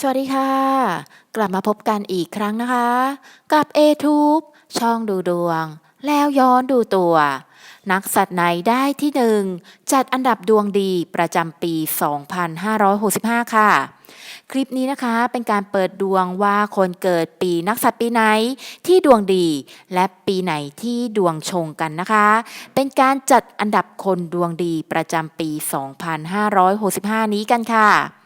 สวัสดีค่ะ กลับมาพบกันอีกครั้งนะคะ กับ a t u b e ช่องดูดวง แล้วย้อนดูตัว นักสัตว์ไหนได้ที่หนึ่งจัดอันดับดวงดีประจำปี 2565 ค่ะ คลิปนี้นะคะเป็นการเปิดดวงว่าคนเกิดปีนักสัตว์ปีไหนที่ดวงดี และปีไหนที่ดวงชงกันนะคะ เป็นการจัดอันดับคนดวงดีประจำปี 2565 นี้กันค่ะ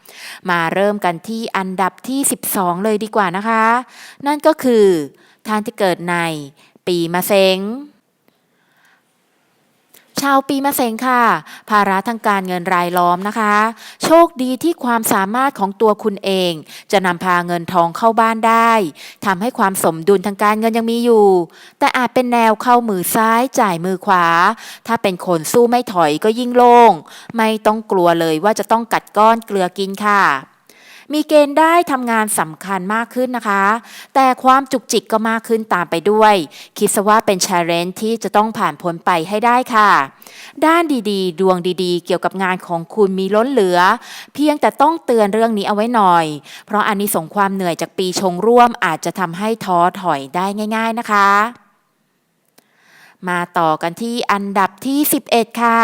มาเริ่มกันที่อันดับที่ 12 เลยดีกว่านะคะ นั่นก็คือท่านที่เกิดในปีมะเส็งาวปีมะเสงค่ะ ภาระทางการเงินรายล้อมนะคะ โชคดีที่ความสามารถของตัวคุณเอง จะนำพาเงินทองเข้าบ้านได้ทำให้ความสมดุลทางการเงินยังมีอยู่ แต่อาจเป็นแนวเข้ามือซ้ายจ่ายมือขวา ถ้าเป็นคนสู้ไม่ถอยก็ยิ่งโล่ง ไม่ต้องกลัวเลยว่าจะต้องกัดก้อนเกลือกินค่ะ มีเกณฑ์ได้ทำงานสำคัญมากขึ้นนะคะ แต่ความจุกจิกก็มากขึ้นตามไปด้วย คิดซะว่าเป็น c h a l นที่จะต้องผ่านพ้นไปให้ได้ค่ะ ด้านดีๆ ดวงดีๆ เกี่ยวกับงานของคุณมีล้นเหลือ เพียงแต่ต้องเตือนเรื่องนี้เอาไว้หน่อย เพราะอันนี้ส่งความเหนื่อยจากปีชงร่วมอาจจะทำให้ท้อถอยได้ง่าย ๆนะคะมาต่อกันที่อันดับที่ 11 ค่ะ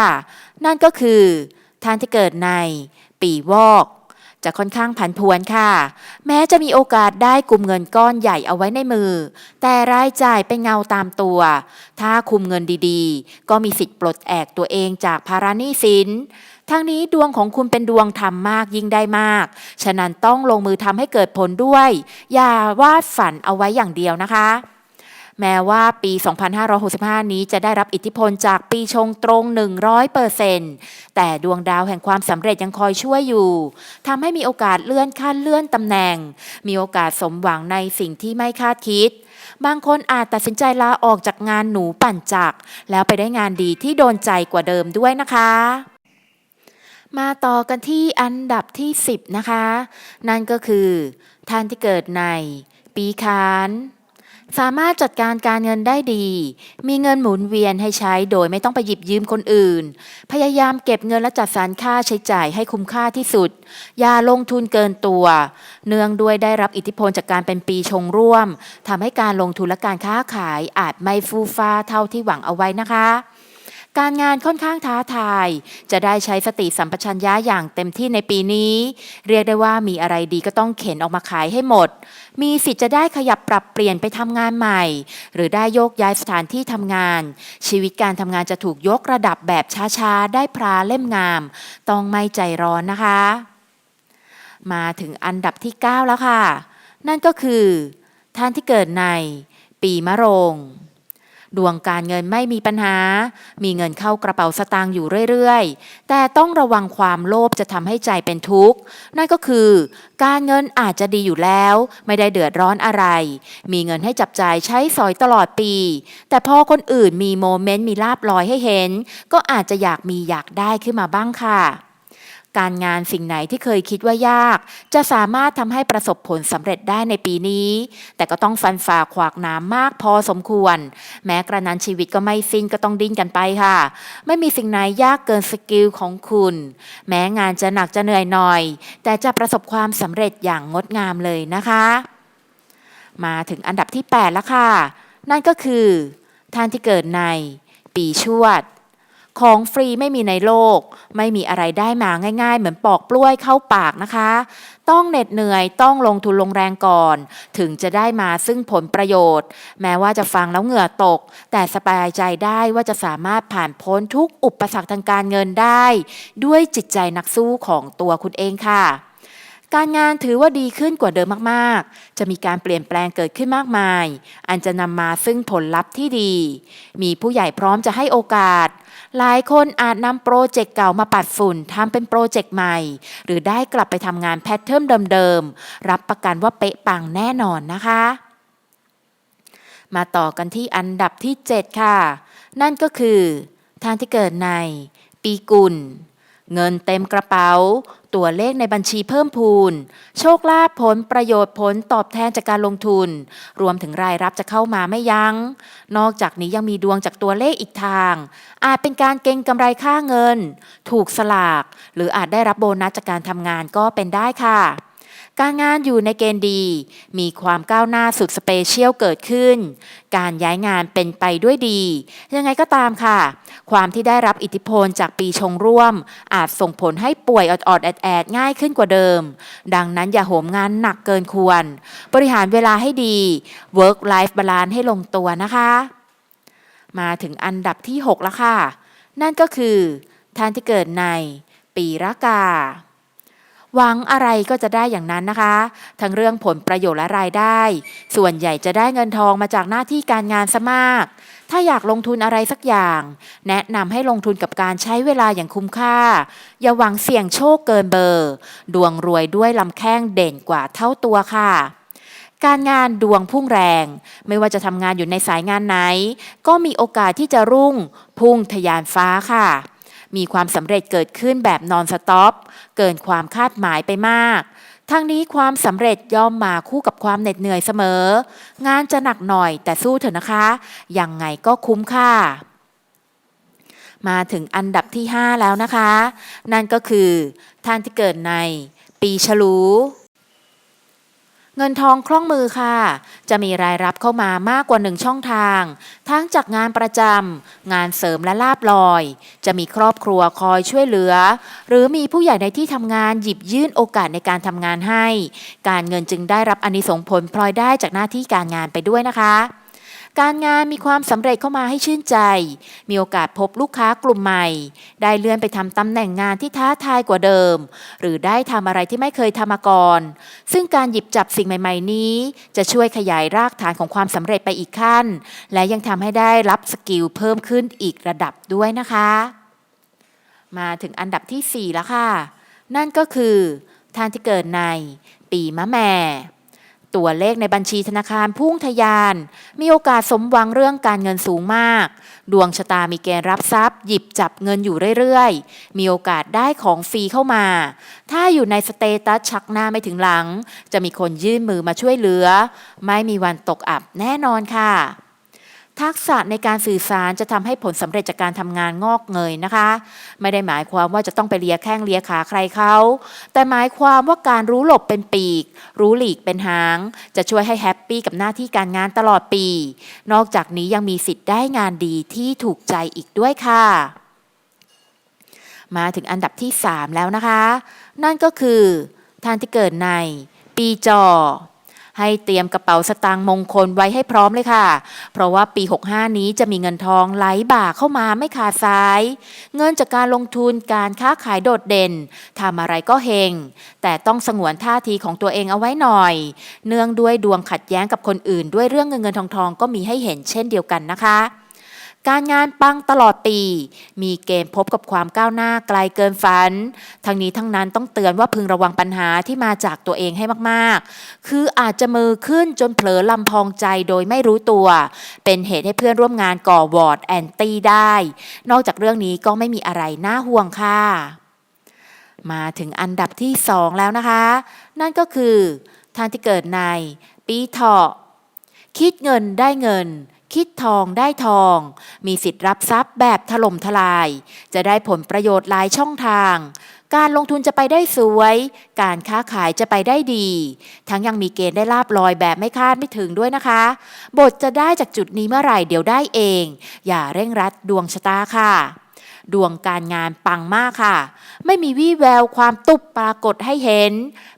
นั่นก็คือท่านที่เกิดในปีวอก จะค่อนข้างผันผวนค่ะ แม้จะมีโอกาสได้กลุ่มเงินก้อนใหญ่เอาไว้ในมือ แต่รายจ่ายเป็นเงาตามตัว ถ้าคุมเงินดีๆ ก็มีสิทธิ์ปลดแอกตัวเองจากภาระหนี้สินทั้งนี้ดวงของคุณเป็นดวงทำมากยิ่งได้มาก ฉะนั้นต้องลงมือทำให้เกิดผลด้วย อย่าวาดฝันเอาไว้อย่างเดียวนะคะ แม้ว่าปี 2565 นี้จะได้รับอิทธิพลจากปีชงตรง 100%แต่ดวงดาวแห่งความสำเร็จยังคอยช่วยอยู่ทำให้มีโอกาสเลื่อนขั้นเลื่อนตำแหน่ง มีโอกาสสมหวังในสิ่งที่ไม่คาดคิด บางคนอาจตัดสินใจลาออกจากงานหนูปั่นจักรแล้วไปได้งานดีที่โดนใจกว่าเดิมด้วยนะคะมาต่อกันที่อันดับที่ 10 นะคะ นั่นก็คือ ท่านที่เกิดใน ปีขาน สามารถจัดการการเงินได้ดี มีเงินหมุนเวียนให้ใช้โดยไม่ต้องไปหยิบยืมคนอื่น พยายามเก็บเงินและจัดสรรค่าใช้จ่ายให้คุ้มค่าที่สุด อย่าลงทุนเกินตัว เนื่องด้วยได้รับอิทธิพลจากการเป็นปีชงร่วมทำให้การลงทุนและการค้าขายอาจไม่ฟูฟ้าเท่าที่หวังเอาไว้นะคะ การงานค่อนข้างท้าทาย จะได้ใช้สติสัมปชัญญะอย่างเต็มที่ในปีนี้ เรียกได้ว่ามีอะไรดีก็ต้องเข็นออกมาขายให้หมด มีสิทธิ์จะได้ขยับปรับเปลี่ยนไปทำงานใหม่ หรือได้โยกย้ายสถานที่ทำงาน ชีวิตการทำงานจะถูกยกระดับแบบช้าๆ ได้พราเล่มงาม ต้องไม่ใจร้อนนะคะ มาถึงอันดับที่ 9 แล้วค่ะ นั่นก็คือ ท่านที่เกิดในปีมะโรง ดวงการเงินไม่มีปัญหา มีเงินเข้ากระเป๋าสตางค์อยู่เรื่อยๆ แต่ต้องระวังความโลภจะทำให้ใจเป็นทุกข์ นั่นก็คือ การเงินอาจจะดีอยู่แล้ว ไม่ได้เดือดร้อนอะไร มีเงินให้จับจ่ายใช้สอยตลอดปี แต่พอคนอื่นมีโมเมนต์มีลาบลอยให้เห็น ก็อาจจะอยากมีอยากได้ขึ้นมาบ้างค่ะ การงานสิ่งไหนที่เคยคิดว่ายาก จะสามารถทำให้ประสบผลสำเร็จได้ในปีนี้ แต่ก็ต้องฟันฝ่าขวากน้ำมากพอสมควร แม้กระนั้นชีวิตก็ไม่สิ้นก็ต้องดิ้นกันไปค่ะ ไม่มีสิ่งไหนยากเกินสกิลของคุณ แม้งานจะหนักจะเหนื่อยหน่อย แต่จะประสบความสำเร็จอย่างงดงามเลยนะคะ มาถึงอันดับที่ 8 แล้วค่ะ นั่นก็คือท่านที่เกิดในปีชวด ของฟรีไม่มีในโลก ไม่มีอะไรได้มาง่ายๆ เหมือนปอกปล้วยเข้าปากนะคะ ต้องเหน็ดเหนื่อยต้องลงทุนลงแรงก่อน ถึงจะได้มาซึ่งผลประโยชน์ แม้ว่าจะฟังแล้วเหงื่อตก แต่สบายใจได้ว่าจะสามารถผ่านพ้นทุกอุปสรรคทางการเงินได้ ด้วยจิตใจนักสู้ของตัวคุณเองค่ะ การงานถือว่าดีขึ้นกว่าเดิมมากๆ จะมีการเปลี่ยนแปลงเกิดขึ้นมากมาย อันจะนำมาซึ่งผลลัพธ์ที่ดี มีผู้ใหญ่พร้อมจะให้โอกาส หลายคนอาจนำโปรเจกต์เก่ามาปัดฝุ่นทำเป็นโปรเจกต์ใหม่ หรือได้กลับไปทำงานแพทเทิร์นเดิมๆ รับประกันว่าเป๊ะปังแน่นอนนะคะ มาต่อกันที่อันดับที่ 7 ค่ะ นั่นก็คือท่านที่เกิดในปีกุลเงินเต็มกระเป๋า ตัวเลขในบัญชีเพิ่มพูน โชคลาภผลประโยชน์ผลตอบแทนจากการลงทุน รวมถึงรายรับจะเข้ามาไม่ยัง้ง นอกจากนี้ยังมีดวงจากตัวเลขอีกทาง อาจเป็นการเก็งกำไรค่าเงิน ถูกสลาก หรืออาจได้รับโบนัสจากการทำงานก็เป็นได้ค่ะ การงานอยู่ในเกณฑ์ดี มีความก้าวหน้าสุดสเปเชียลเกิดขึ้น การย้ายงานเป็นไปด้วยดี ยังไงก็ตามค่ะ ความที่ได้รับอิทธิพลจากปีชงร่วม อาจส่งผลให้ป่วยออดๆแอดง่ายขึ้นกว่าเดิม ดังนั้นอย่าโหมงานหนักเกินควร บริหารเวลาให้ดี work life balance ให้ลงตัวนะคะ มาถึงอันดับที่ 6 แล้วค่ะ นั่นก็คือท่านที่เกิดในปีรากา หวังอะไรก็จะได้อย่างนั้นนะคะ ทั้งเรื่องผลประโยชน์และรายได้ ส่วนใหญ่จะได้เงินทองมาจากหน้าที่การงานซะมาก ถ้าอยากลงทุนอะไรสักอย่าง แนะนำให้ลงทุนกับการใช้เวลาอย่างคุ้มค่า อย่าหวังเสี่ยงโชคเกินเบอร์ ดวงรวยด้วยลำแข้งเด่นกว่าเท่าตัวค่ะการงานดวงพุ่งแรง ไม่ว่าจะทำงานอยู่ในสายงานไหน ก็มีโอกาสที่จะรุ่งพุ่งทะยานฟ้าค่ะ มีความสำเร็จเกิดขึ้นแบบนอนสต็อปเกินความคาดหมายไปมากทั้งนี้ความสำเร็จย่อมมาคู่กับความเหน็ดเหนื่อยเสมอ งานจะหนักหน่อยแต่สู้เถอะนะคะ ยังไงก็คุ้มค่ะมาถึงอันดับที่ 5 แล้วนะคะ นั่นก็คือท่านที่เกิดในปีฉลู เงินทองคล่องมือค่ะ จะมีรายรับเข้ามามากกว่าหนึ่งช่องทาง ทั้งจากงานประจำ งานเสริมและลาบลอย จะมีครอบครัวคอยช่วยเหลือ หรือมีผู้ใหญ่ในที่ทำงานหยิบยื่นโอกาสในการทำงานให้ การเงินจึงได้รับอนิสงผลพลอยได้จากหน้าที่การงานไปด้วยนะคะ การงานมีความสำเร็จเข้ามาให้ชื่นใจ มีโอกาสพบลูกค้ากลุ่มใหม่ ได้เลื่อนไปทำตำแหน่งงานที่ท้าทายกว่าเดิม หรือได้ทำอะไรที่ไม่เคยทำมาก่อน ซึ่งการหยิบจับสิ่งใหม่ ๆ นี้ จะช่วยขยายรากฐานของความสำเร็จไปอีกขั้น และยังทำให้ได้รับสกิลเพิ่มขึ้นอีกระดับด้วยนะคะ มาถึงอันดับที่ 4 แล้วค่ะ นั่นก็คือท่านที่เกิดในปีมะแม่ ตัวเลขในบัญชีธนาคารพุ่งทะยาน มีโอกาสสมหวังเรื่องการเงินสูงมาก ดวงชะตามีเกณฑ์รับทรัพย์ หยิบจับเงินอยู่เรื่อยๆ มีโอกาสได้ของฟรีเข้ามา ถ้าอยู่ในสเตตัสชักหน้าไม่ถึงหลัง จะมีคนยื่นมือมาช่วยเหลือ ไม่มีวันตกอับแน่นอนค่ะ ทักษะในการสื่อสารจะทำให้ผลสำเร็จจากการทำงานงอกเงยนะคะ ไม่ได้หมายความว่าจะต้องไปเลียแข้งเลียขาใครเขาแต่หมายความว่าการรู้หลบเป็นปีก รู้หลีกเป็นหาง จะช่วยให้แฮปปี้กับหน้าที่การงานตลอดปี นอกจากนี้ยังมีสิทธิ์ได้งานดีที่ถูกใจอีกด้วยค่ะ มาถึงอันดับที่ 3 แล้วนะคะ นั่นก็คือท่านที่เกิดในปีจอ ให้เตรียมกระเป๋าสตางค์มงคลไว้ให้พร้อมเลยค่ะ เพราะว่าปี 65 นี้จะมีเงินทองไหลบ่าเข้ามาไม่ขาดสาย เงินจากการลงทุนการค้าขายโดดเด่นทำอะไรก็เฮงแต่ต้องสงวนท่าทีของตัวเองเอาไว้หน่อย เนื่องด้วยดวงขัดแย้งกับคนอื่น ด้วยเรื่องเงินเงินทองทองก็มีให้เห็นเช่นเดียวกันนะคะ การงานปังตลอดปี มีเกณฑ์พบกับความก้าวหน้าไกลเกินฝัน ทั้งนี้ทั้งนั้นต้องเตือนว่าพึงระวังปัญหาที่มาจากตัวเองให้มากๆ คืออาจจะมือขึ้นจนเผลอลำพองใจโดยไม่รู้ตัว เป็นเหตุให้เพื่อนร่วมงานก่อวอร์ดแอนตี้ได้ นอกจากเรื่องนี้ก็ไม่มีอะไรน่าห่วงค่ะ มาถึงอันดับที่2แล้วนะคะ นั่นก็คือท่านที่เกิดในปีเถาะคิดเงินได้เงิน คิดทองได้ทอง มีสิทธิ์รับทรัพย์แบบถล่มทลาย จะได้ผลประโยชน์หลายช่องทาง การลงทุนจะไปได้สวย การค้าขายจะไปได้ดี ทั้งยังมีเกณฑ์ได้ลาบลอยแบบไม่คาดไม่ถึงด้วยนะคะ บทจะได้จากจุดนี้เมื่อไหร่เดี๋ยวได้เอง อย่าเร่งรัดดวงชะตาค่ะ ดวงการงานปังมากค่ะ ไม่มีวี่แววความตุบปรากฏให้เห็น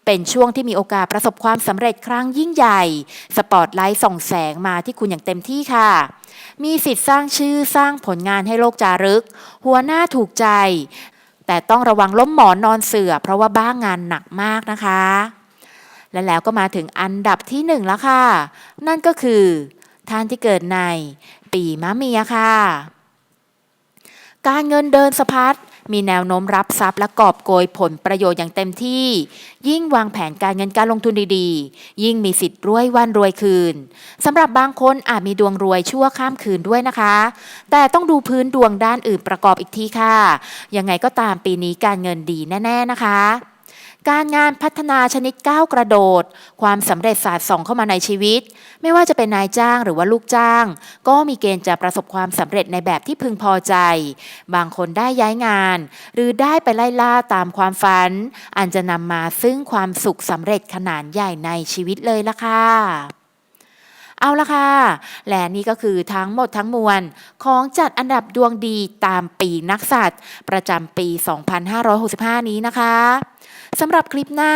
เป็นช่วงที่มีโอกาสประสบความสำเร็จครั้งยิ่งใหญ่ สปอตไลท์ส่องแสงมาที่คุณอย่างเต็มที่ค่ะมีสิทธิ์สร้างชื่อสร้างผลงานให้โลกจารึก หัวหน้าถูกใจ แต่ต้องระวังล้มหมอนนอนเสือ เพราะว่าบ้างงานหนักมากนะคะ และแล้วก็มาถึงอันดับที่หนึ่งแล้วค่ะ นั่นก็คือ ท่านที่เกิดใน ปีมะเมียค่ะ การเงินเดินสะพัดมีแนวโน้มรับทรัพย์และกอบโกยผลประโยชน์อย่างเต็มที่ ยิ่งวางแผนการเงินการลงทุนดีๆ ยิ่งมีสิทธิ์รวยวันรวยคืนสำหรับบางคนอาจมีดวงรวยชั่วข้ามคืนด้วยนะคะ แต่ต้องดูพื้นดวงด้านอื่นประกอบอีกทีค่ะ ยังไงก็ตามปีนี้การเงินดีแน่ ๆนะคะ การงานพัฒนาชนิดก้าวกระโดด ความสำเร็จศาสตร์ส่องเข้ามาในชีวิต ไม่ว่าจะเป็นนายจ้างหรือว่าลูกจ้าง ก็มีเกณฑ์จะประสบความสำเร็จในแบบที่พึงพอใจ บางคนได้ย้ายงาน หรือได้ไปไล่ล่าตามความฝัน อันจะนำมาซึ่งความสุขสำเร็จขนาดใหญ่ในชีวิตเลยล่ะค่ะ เอาละค่ะ และนี่ก็คือทั้งหมดทั้งมวล ของจัดอันดับดวงดีตามปีนักสัตว์ ประจำปี 2565 นี้นะคะสำหรับคลิปหน้า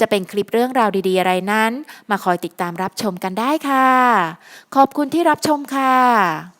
จะเป็นคลิปเรื่องราวดีๆ อะไรนั้น มาคอยติดตามรับชมกันได้ค่ะ ขอบคุณที่รับชมค่ะ